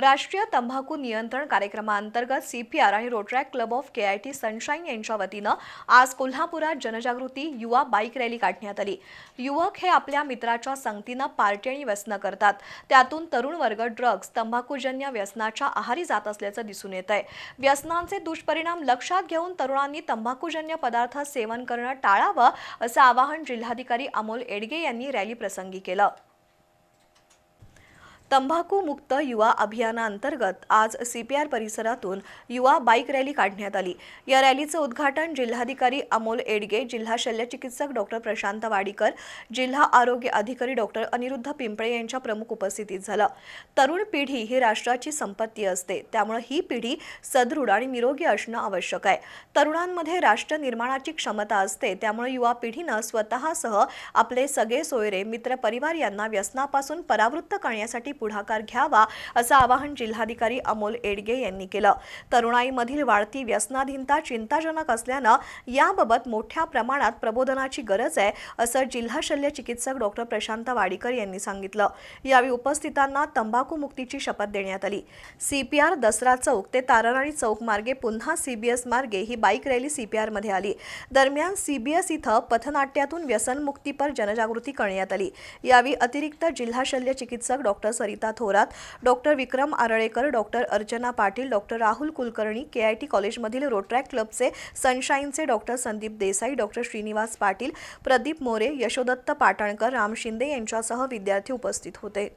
राष्ट्रीय तंबाखू नियंत्रण कार्यक्रमाअंतर्गत सीपीआर आणि Rotaract club of KIT Sunshine यांच्या वतीनं आज कोल्हापुरात जनजागृती युवा बाईक रॅली काढण्यात आली. युवक हे आपल्या मित्राच्या संगतीनं पार्टी आणि व्यसनं करतात. त्यातून तरुण वर्ग ड्रग्ज तंबाखूजन्य व्यसनाच्या आहारी जात असल्याचं दिसून येत आहे व्यसनांचे दुष्परिणाम लक्षात घेऊन तरुणांनी तंबाखूजन्य पदार्थ सेवन करणं टाळावं असं आवाहन जिल्हाधिकारी अमोल एडगे यांनी रॅली प्रसंगी केलं. तंबाखू मुक्त युवा अभियानाअंतर्गत आज सीपीआर परिसरातून युवा बाईक रॅली काढण्यात आली. या रॅलीचं उद्घाटन जिल्हाधिकारी अमोल एडगे जिल्हा शल्यचिकित्सक डॉक्टर प्रशांत वाडीकर जिल्हा आरोग्य अधिकारी डॉक्टर अनिरुद्ध पिंपळे यांच्या प्रमुख उपस्थितीत झालं. तरुण पिढी ही राष्ट्राची संपत्ती असते. त्यामुळे ही पिढी सदृढ आणि निरोगी असणं आवश्यक आहे. तरुणांमध्ये राष्ट्र निर्माणाची क्षमता असते. त्यामुळे युवा पिढीनं स्वतःसह आपले सगळे सोयरे मित्र परिवार यांना व्यसनापासून परावृत्त करण्यासाठी पुढाकार घ्यावा असं आवाहन जिल्हाधिकारी अमोल एडगे यांनी केलं. तरुणाईमधील वाढती व्यसनाधीनता चिंताजनक असल्यानं याबाबत मोठ्या प्रमाणात प्रबोधनाची गरज आहे असं जिल्हा शल्य चिकित्सक डॉक्टर प्रशांत वाडीकर यांनी सांगितलं. यावेळी उपस्थितांना तंबाखू मुक्तीची शपथ देण्यात आली. सीपीआर दसरा चौक ते ताराराणी चौक मार्गे पुन्हा सीबीएस मार्गे ही बाईक रॅली सीपीआरमध्ये आली. दरम्यान सीबीएस इथं पथनाट्यातून व्यसनमुक्तीपर जनजागृती करण्यात आली. यावेळी अतिरिक्त जिल्हा शल्य चिकित्सक doctor Sarita Thorat doctor Vikram Aralekar doctor Archana Patil doctor Rahul Kulkarni KIT कॉलेजमधील रोट्रॅक क्लबचे सनशाईनचे डॉक्टर संदीप देसाई डॉक्टर श्रीनिवास पाटील प्रदीप मोरे यशोदत्त पाटणकर राम शिंदे यांच्यासह विद्यार्थी उपस्थित होते.